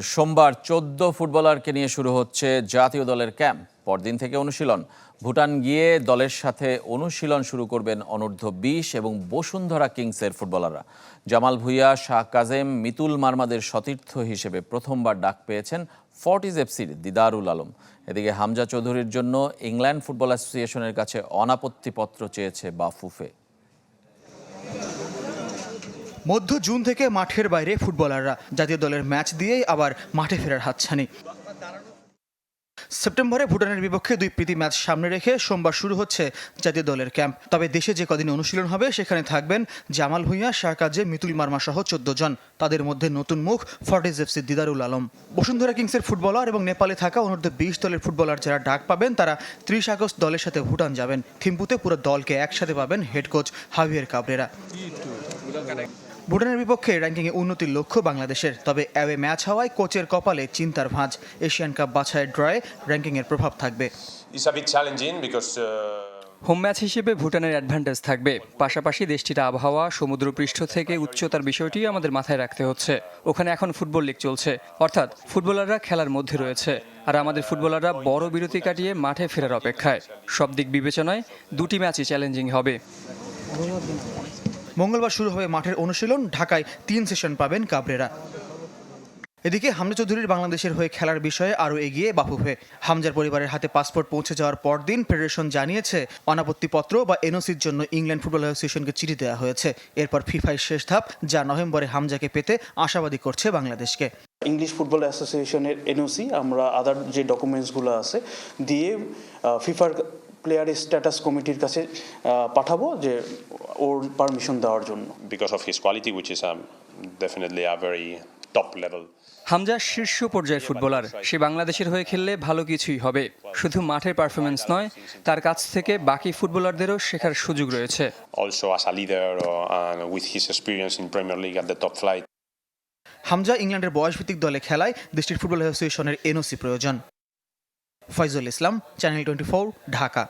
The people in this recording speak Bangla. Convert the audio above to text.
সোমবার চোদ্দ ফুটবলারকে নিয়ে শুরু হচ্ছে জাতীয় দলের ক্যাম্প। পরদিন থেকে অনুশীলন। ভুটান গিয়ে দলের সাথে অনুশীলন শুরু করবেন অনূর্ধ্ব বিশ এবং বসুন্ধরা কিংসের ফুটবলাররা। জামাল ভুইয়া, শাহ কাজেম, মিতুল মারমাদের সতীর্থ হিসেবে প্রথমবার ডাক পেয়েছেন ফর্টিজ এফসির দিদারুল আলম। এদিকে হামজা চৌধুরীর জন্য ইংল্যান্ড ফুটবল অ্যাসোসিয়েশনের কাছে অনাপত্তিপত্র চেয়েছে বাফুফে। মধ্য জুন থেকে মাঠের বাইরে ফুটবলাররা জাতীয় দলের ম্যাচ দিয়েই আবার মাঠে ফেরার হাতছানি। সেপ্টেম্বরে ভুটানের বিপক্ষে দুই প্রীতি ম্যাচ সামনে রেখে সোমবার শুরু হচ্ছে জাতীয় দলের ক্যাম্প। তবে দেশে যে কদিন অনুশীলন হবে, সেখানে থাকবেন জামাল ভুঁইয়া শাহকাজে মিতুল মার্মা সহ চোদ্দ জন। তাদের মধ্যে নতুন মুখ ফর্টিজ এফসি দিদারুল আলম। বসুন্ধরা কিংসের ফুটবলার এবং নেপালে থাকা অনূর্ধ্ব বিশ দলের ফুটবলার যারা ডাক পাবেন, তারা ত্রিশ আগস্ট দলের সাথে ভুটান যাবেন। থিম্পুতে পুরো দলকে একসাথে পাবেন হেড কোচ হাভিয়ের কাবরেরা। ভুটানের বিপক্ষে র্যাঙ্কিংয়ে উন্নতির লক্ষ্য বাংলাদেশের। তবে অ্যাওয়ে ম্যাচ হওয়ায় কোচের কপালে চিন্তার ভাঁজ। এশিয়ান কাপ বাছাইয়ের ড্রয়ে র্যাঙ্কিংয়ের প্রভাব থাকবে। Uh, হোম ম্যাচ হিসেবে ভুটানের অ্যাডভান্টেজ থাকবে। পাশাপাশি দেশটির আবহাওয়া সমুদ্রপৃষ্ঠ থেকে উচ্চতার বিষয়টি আমাদের মাথায় রাখতে হচ্ছে। ওখানে এখন ফুটবল লিগ চলছে। অর্থাৎ ফুটবলাররা খেলার মধ্যে রয়েছে। আর আমাদের ফুটবলাররা বড় বিরতি কাটিয়ে মাঠে ফেরার অপেক্ষায়। সব দিক বিবেচনায় দুটি ম্যাচই চ্যালেঞ্জিং হবে। মঙ্গলবার শুরু হবে মাঠের অনুশীলন। ঢাকায় তিন সেশন পাবেন কাবরেরা। এদিকে হামজা চৌধুরীর বাংলাদেশের হয়ে খেলার বিষয়ে আরও এগিয়ে বাফুফে। হামজার পরিবারের হাতে পাসপোর্ট পৌঁছে যাওয়ার পরদিন ফেডারেশন জানিয়েছে, অনাপত্তিপত্র বা এনওসির জন্য ইংল্যান্ড ফুটবল অ্যাসোসিয়েশনকে চিঠি দেওয়া হয়েছে। এরপর ফিফায় শেষ ধাপ, যা নভেম্বরে হামজাকে পেতে আশাবাদী করছে বাংলাদেশকে। ইংলিশ ফুটবল অ্যাসোসিয়েশনের এনওসি, আমরা আদার যে ডকুমেন্টসগুলো আছে, দিয়ে ফিফার প্লেয়ার স্ট্যাটাস কমিটির কাছে পাঠাবো যে ওর পারমিশন দেওয়ার জন্য। Because of his quality is um, definitely a very top level. Hamza শীর্ষ পর্যায়ের ফুটবলার। সে বাংলাদেশের হয়ে খেললে ভালো কিছুই হবে। শুধু মাঠের পারফরমেন্স নয় তার কাছ থেকে বাকি ফুটবলারদেরও শেখার সুযোগ রয়েছে। Also leader uh, and with his experience in Premier League at the top flight, Hamza ইংল্যান্ডের বয়সভিত্তিক দলে খেলায় দেশটির ফুটবল অ্যাসোসিয়েশনের এনওসি প্রয়োজন। Faizul Islam channel twenty Dhaka